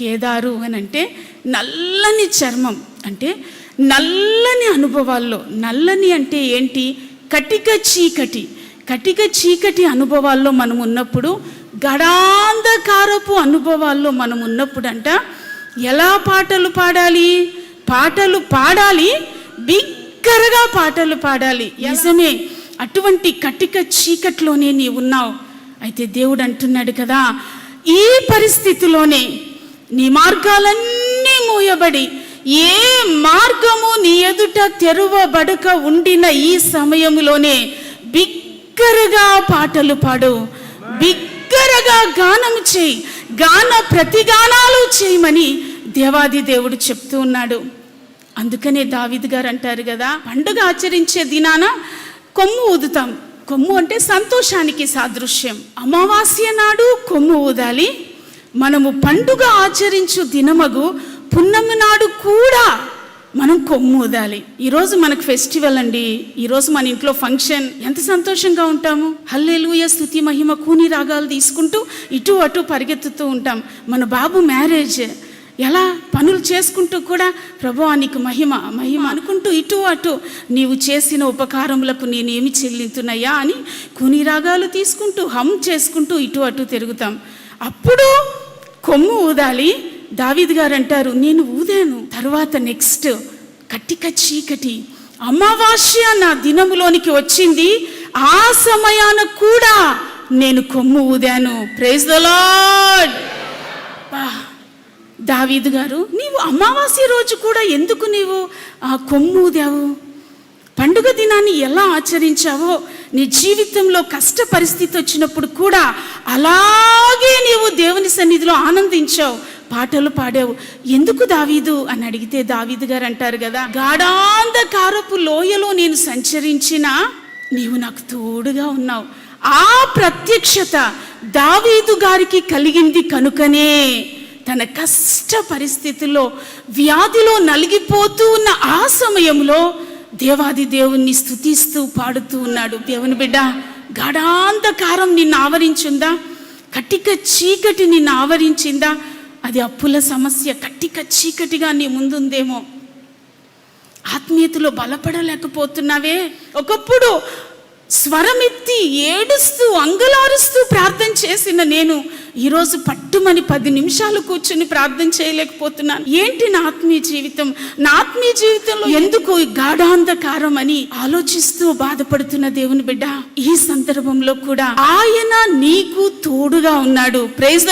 కేదారు అని అంటే నల్లని చర్మం. అంటే నల్లని అనుభవాల్లో నల్లని అంటే ఏంటి? కటిక చీకటి. కటిక చీకటి అనుభవాల్లో మనం ఉన్నప్పుడు గడాంధకారపు అనుభవాల్లో మనం ఉన్నప్పుడు అంట ఎలా పాటలు పాడాలి? పాటలు పాడాలి బిగ్గరగా పాటలు పాడాలి. నిజమే అటువంటి కటిక చీకట్లోనే నీవు ఉన్నావు అయితే దేవుడు అంటున్నాడు కదా ఈ పరిస్థితిలోనే నీ మార్గాలన్నీ మూయబడి ఏ మార్గము నీ ఎదుట తెరువబడక ఉండిన ఈ సమయములోనే బిగ్గరగా పాటలు పాడు బిగ్గరగా గానం చేయి గాన ప్రతిగానాలు చేయమని దేవాది దేవుడు చెప్తూ ఉన్నాడు. అందుకనే దావిద్ గారు అంటారు కదా పండుగ ఆచరించే దినాన కొమ్ము ఊదుతాం. కొమ్ము అంటే సంతోషానికి సాదృశ్యం. అమావాస్య నాడు కొమ్ము ఊదాలి మనము పండుగ ఆచరించు దినమగు పున్నమి నాడు కూడా మనం కొమ్ముదాలి ఈరోజు మనకు ఫెస్టివల్ అండి. ఈరోజు మన ఇంట్లో ఫంక్షన్. ఎంత సంతోషంగా ఉంటాము. హల్లెలూయ స్థుతి మహిమ కూని రాగాలు తీసుకుంటూ ఇటు అటు పరిగెత్తుతూ ఉంటాం. మన బాబు మ్యారేజ్. ఎలా? పనులు చేసుకుంటూ కూడా ప్రభు నీకు మహిమ మహిమ అనుకుంటూ ఇటు అటు నీవు చేసిన ఉపకారములకు నేనేమి చెల్లింతున్నయ్యా అని కూని రాగాలు తీసుకుంటూ హమ్ చేసుకుంటూ ఇటు అటు తిరుగుతాం. అప్పుడు కొమ్ము ఊదాలి. దావీద్ గారు అంటారు నేను ఊదాను. తర్వాత నెక్స్ట్ కట్టిక చీకటి అమావాస్య నా దినములోనికి వచ్చింది. ఆ సమయాన కూడా నేను కొమ్ము ఊదాను. ప్రైజ్ ద లార్డ్ దావీదు గారు నీవు అమావాస్య రోజు కూడా ఎందుకు నీవు ఆ కొమ్ము ఊదావు? పండుగ దినాన్ని ఎలా ఆచరించావో? నీ జీవితంలో కష్ట పరిస్థితి వచ్చినప్పుడు కూడా అలాగే నీవు ఆనందించావు పాటలు పాడావు. ఎందుకు దావీదు? అని అడిగితే దావీదు గారు అంటారు కదా గాఢాంధకారపు లోయలో నేను సంచరించిన నీవు నాకు తోడుగా ఉన్నావు. ఆ ప్రత్యక్షత దావీదు గారికి కలిగింది కనుకనే తన కష్ట పరిస్థితుల్లో వ్యాధిలో నలిగిపోతూ ఉన్న ఆ సమయంలో దేవాది దేవుణ్ణి స్తుతిస్తూ పాడుతూ ఉన్నాడు. దేవుని బిడ్డ గాఢాంధకారం నిన్ను ఆవరించుందా? కటిక చీకటి నిన్ను ఆవరించిందా అది అప్పుల సమస్య. కటిక చీకటిగా నీ ముందుందేమో. ఆత్మీయతలో బలపడలేకపోతున్నావే. ఒకప్పుడు స్వరమెత్తి ఏడుస్తూ అంగలారుస్తూ ప్రార్థన చేసిన నేను ఈరోజు పట్టుమని పది నిమిషాలు కూర్చుని ప్రార్థన చేయలేకపోతున్నాను. ఏంటి నా ఆత్మీయ జీవితం? నా ఆత్మీయ జీవితంలో ఎందుకు గాఢాంధకారం అని ఆలోచిస్తూ బాధపడుతున్న దేవుని బిడ్డ? ఈ సందర్భంలో కూడా ఆయన నీకు తోడుగా ఉన్నాడు. ప్రైజ్